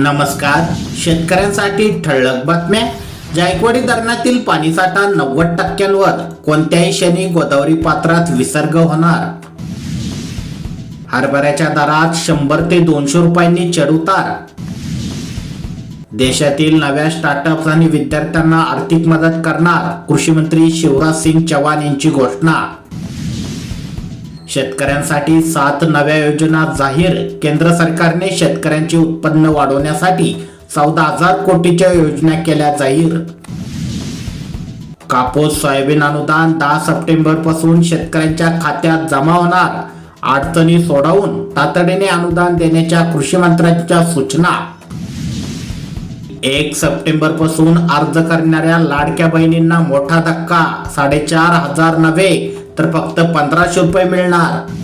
नमस्कार. शेतकऱ्यांसाठी ठळक बातम्या. जायकवाडी धरणातील पाणीसाठा नव्वद टक्क्यांवर. कोणत्याही क्षणी गोदावरी पात्रात विसर्ग होणार. हरभऱ्याच्या दरात शंभर ते दोनशे रुपयांनी चढउतार देशातील नव्या स्टार्टअप्स आणि विद्यार्थ्यांना आर्थिक मदत करणार. कृषी मंत्री शिवराज सिंग चव्हाण यांची घोषणा. शेतकऱ्यांसाठी सात नव्या योजना जाहीर केंद्र सरकारने शेतकऱ्यांचे उत्पन्न वाढवण्यासाठी चौदा हजार कोटीच्या योजना केल्या जाहीर. कापूस सोयाबीन अनुदान दहा सप्टेंबरपासून शेतकऱ्यांच्या खात्यात जमा होणार. अडचणी सोडवून तातडीने अनुदान देण्याच्या कृषी मंत्र्यांच्या सूचना. एक सप्टेंबरपासून अर्ज करणाऱ्या लाडक्या बहिणींना मोठा धक्का. साडेचार हजार नव्हे तर फक्त पंधराशे रुपये मिळणार.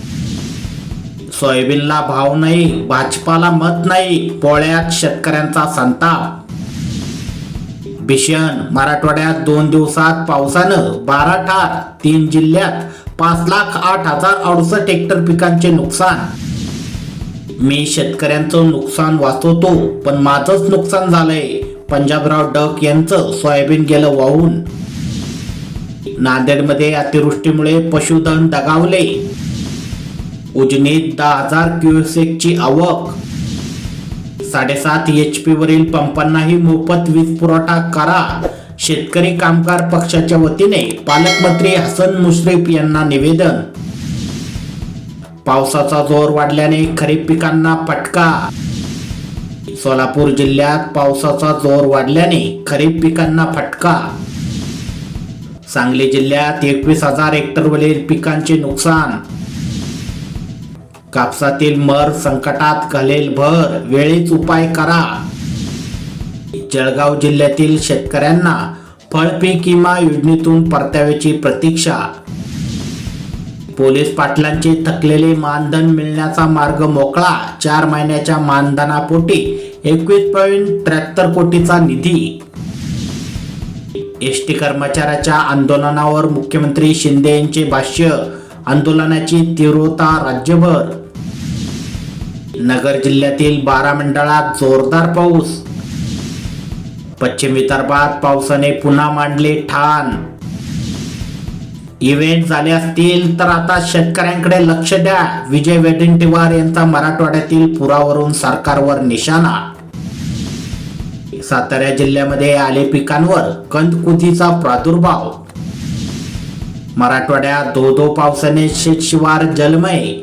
सोयाबीनला भाव नाही भाजपाला मत नाही पोळ्यात शेतकऱ्यांचा संताप. भीषण मराठवाड्यात दोन दिवसात पावसानं बारा ठार तीन जिल्ह्यात पाच लाख आठ हजार अडुसष्ट हेक्टर पिकांचे नुकसान. मी शेतकऱ्यांचं नुकसान वाचवतो पण माझंच नुकसान झालंय. पंजाबराव डक यांचं सोयाबीन गेलं वाहून. नांदेडमध्ये अतिवृष्टीमुळे पशुधन दगावले. उजनीत दहा हजार क्युसेकची आवक. साडेसात एच पी वरील पंपांनाही मोफत वीज पुरवठा करा. शेतकरी कामगार पक्षाच्या वतीने पालकमंत्री हसन मुश्रीफ यांना निवेदन. पावसाचा जोर वाढल्याने खरीप पिकांना फटका. सोलापूर जिल्ह्यात पावसाचा जोर वाढल्याने खरीप पिकांना फटका. सांगली जिल्ह्यात एकवीस हजार हेक्टरवरील पिकांचे नुकसान. कापसातील मर संकटात घालेल भर वेळीच उपाय करा. जळगाव जिल्ह्यातील शेतकऱ्यांना फळपीक विमा योजनेतून परताव्याची प्रतीक्षा. पोलीस पाटलांचे थकलेले मानधन मिळण्याचा मार्ग मोकळा. चार महिन्याच्या मानधनापोटी एकवीस पॉईंट त्र्याहत्तर कोटीचा निधी. एस टी कर्मचाऱ्याच्या आंदोलनावर मुख्यमंत्री शिंदे यांचे भाष्य आंदोलनाची तीव्रता राज्यभर. नगर जिल्ह्यातील बारा मंडळात जोरदार पाऊस. पश्चिम विदर्भात पावसाने पुन्हा मांडले ठाण. इव्हेंट झाले असतील तर आता शेतकऱ्यांकडे लक्ष द्या. विजय वेडेंटिवार यांचा मराठवाड्यातील पुरावरून सरकारवर निशाणा. सातारा जिल्ह्यामध्ये आले पिकांवर कंदकुतीचा प्रादुर्भाव. मराठवाड्यात धो धो पावसाने शेतशिवार जलमय.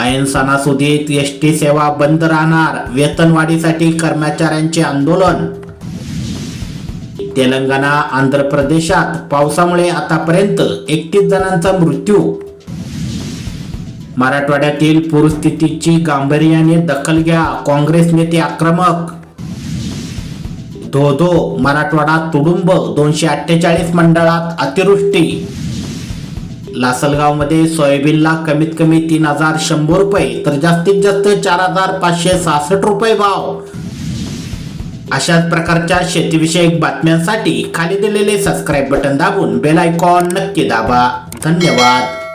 ऐन सणासुदीत एस टी सेवा बंद राहणार. वेतनवाढीसाठी कर्मचाऱ्यांचे आंदोलन. तेलंगणा आंध्र प्रदेशात पावसामुळे आतापर्यंत एकतीस जणांचा मृत्यू. मराठवाड्यातील पूरस्थितीची गांभीर्याने दखल घ्या काँग्रेस नेते आक्रमक. धो धो मराठवाडा तुडुंब दोनशे अठ्ठेचाळीस मंडळात अतिवृष्टी. लासलगावमध्ये सोयाबीनला कमीत कमी तीन हजार शंभर रुपये तर जास्तीत जास्त चार हजार पाचशे सहासष्ट रुपये भाव. अशाच प्रकारच्या शेतीविषयक बातम्यांसाठी खाली दिलेले सबस्क्राईब बटन दाबून बेल आयकॉन नक्की दाबा. धन्यवाद.